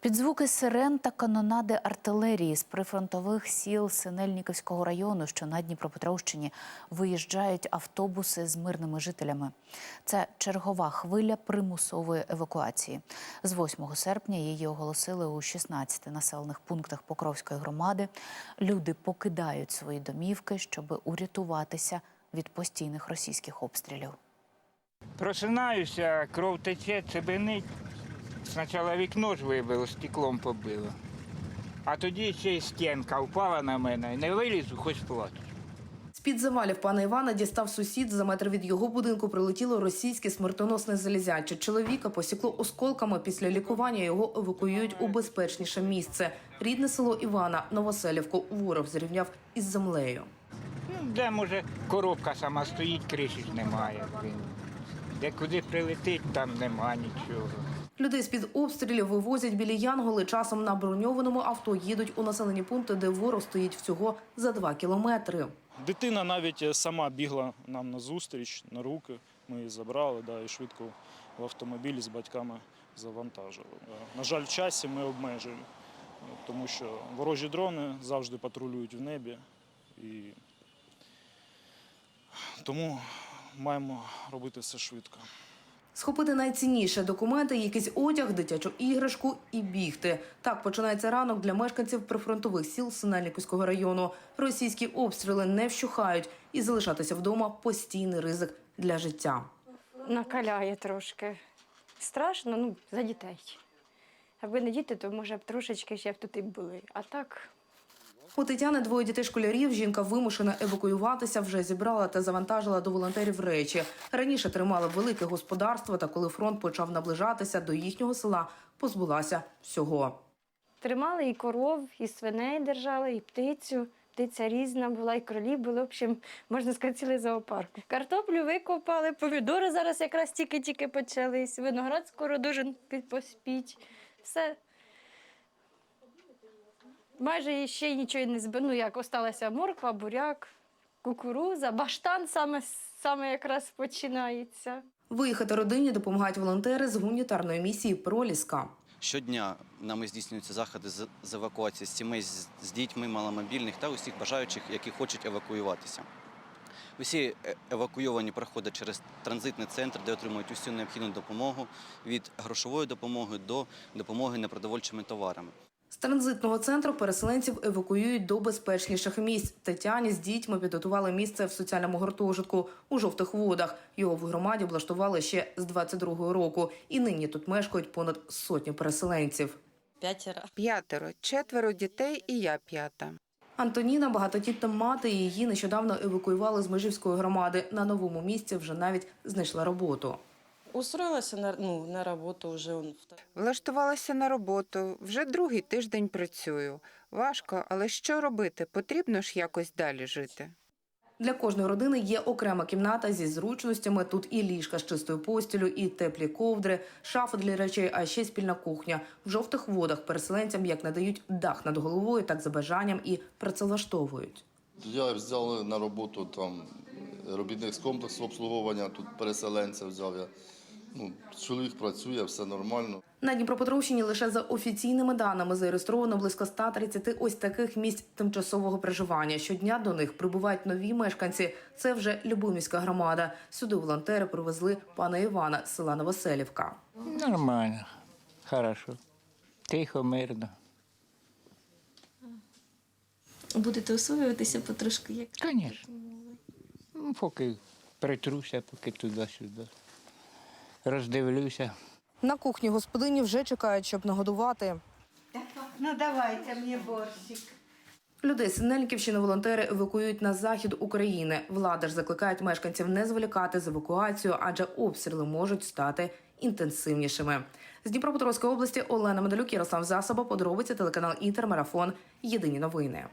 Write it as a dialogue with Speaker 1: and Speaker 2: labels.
Speaker 1: Під звуки сирен та канонади артилерії з прифронтових сіл Синельниківського району, що на Дніпропетровщині, виїжджають автобуси з мирними жителями. Це чергова хвиля примусової евакуації. З 8 серпня її оголосили у 16 населених пунктах Покровської громади. Люди покидають свої домівки, щоб урятуватися від постійних російських обстрілів.
Speaker 2: Просинаюся, кров тече, цебенить. Спочатку вікно ж вибило, стеклом побило. А тоді ще й стінка впала на мене. Не вилізу, хоч плачу.
Speaker 3: З-під завалів пана Івана дістав сусід. За метр від його будинку прилетіло російське смертоносне залізяче. Чоловіка посікло осколками. Після лікування його евакуюють у безпечніше місце. Рідне село Івана, Новоселівку, ворог зрівняв із землею.
Speaker 2: Ну, де може коробка сама стоїть, криші ж немає. Де куди прилетить, там нема нічого.
Speaker 3: Людей з-під обстрілів вивозять біля Янголи. Часом на броньованому авто їдуть у населені пункти, де ворог стоїть всього за два кілометри.
Speaker 4: Дитина навіть е, сама бігла нам на зустріч, на руки. Ми її забрали да, і швидко в автомобілі з батьками завантажили. Е, На жаль, в часі ми обмежені, е, тому що ворожі дрони завжди патрулюють в небі. І тому маємо робити все швидко.
Speaker 3: Схопити найцінніше документи, якийсь одяг, дитячу іграшку і бігти. Так починається ранок для мешканців прифронтових сіл Синельниківського району. Російські обстріли не вщухають і залишатися вдома постійний ризик для життя.
Speaker 5: накаляє трошки. Страшно, ну, за дітей. Аби не діти, то може б трошечки ще б тут і були. А так,
Speaker 3: У Тетяни двоє дітей школярів. Жінка вимушена евакуюватися, вже зібрала та завантажила до волонтерів речі. Раніше тримала велике господарство, та коли фронт почав наближатися до їхнього села, позбулася всього.
Speaker 5: тримали і коров, і свиней держали, і птицю. Птиця різна була, і кролі були. В общем, можна сказати, цілий зоопарк. Картоплю викопали, помідори зараз якраз тільки-тільки почались, виноград скоро дуже поспіть. Все. Майже ще й нічого не збив. Ну, як осталася морква, буряк, кукуруза, баштан саме, саме якраз починається.
Speaker 3: Виїхати родині допомагають волонтери з гуманітарної місії Проліска.
Speaker 6: Щодня нами здійснюються заходи з евакуації з сімей з, з дітьми маломобільних та усіх бажаючих, які хочуть евакуюватися. Усі е- евакуйовані проходять через транзитний центр, де отримують усю необхідну допомогу від грошової допомоги до допомоги непродовольчими товарами.
Speaker 3: Транзитного центру переселенців евакуюють до безпечніших місць. Тетяні з дітьми підготували місце в соціальному гуртожитку у жовтих водах. Його в громаді облаштували ще з 22-го року, і нині тут мешкають понад сотню переселенців.
Speaker 7: П'ятеро.
Speaker 8: П'ятеро, четверо дітей і я п'ята.
Speaker 3: Антоніна багатодітна мати. Її нещодавно евакуювали з Межівської громади. На новому місці вже навіть знайшла роботу.
Speaker 7: Устроилась на, ну, на работу уже он
Speaker 8: Влаштувалася на роботу. Вже другий тиждень працюю. Важко, але що робити? Потрібно ж якось далі жити.
Speaker 3: Для кожної родини є окрема кімната зі зручностями. Тут і ліжка з чистою постілю, і теплі ковдри, шафа для речей, а ще спільна кухня. В жовтих водах переселенцям як надають дах над головою, так за бажанням і працевлаштовують.
Speaker 9: Я взяв на роботу там робітник з комплексу обслуговування, тут переселенця взяв я. Ну, чоловік працює, все нормально.
Speaker 3: На Дніпропетровщині лише за офіційними даними зареєстровано близько 130 ось таких місць тимчасового проживання. Щодня до них прибувають нові мешканці. Це вже Любомівська громада. Сюди волонтери привезли пана Івана з села Новоселівка.
Speaker 2: Нормально, хорошо. Тихо, мирно.
Speaker 10: Будете освоюватися потрошки, як
Speaker 2: Звісно. Ну, поки притруся, поки туди-сюди. Роздивлюся.
Speaker 3: На кухні господині вже чекають, щоб нагодувати.
Speaker 11: Ну давайте мені борщик.
Speaker 3: Людей з Синельниківщини волонтери евакуюють на захід України. Влада ж закликають мешканців не зволікати з евакуацією, адже обстріли можуть стати інтенсивнішими. З Дніпропетровської області Олена Медалюк, Ярослав Засоба, подробиці телеканал Інтер, Марафон. Єдині новини.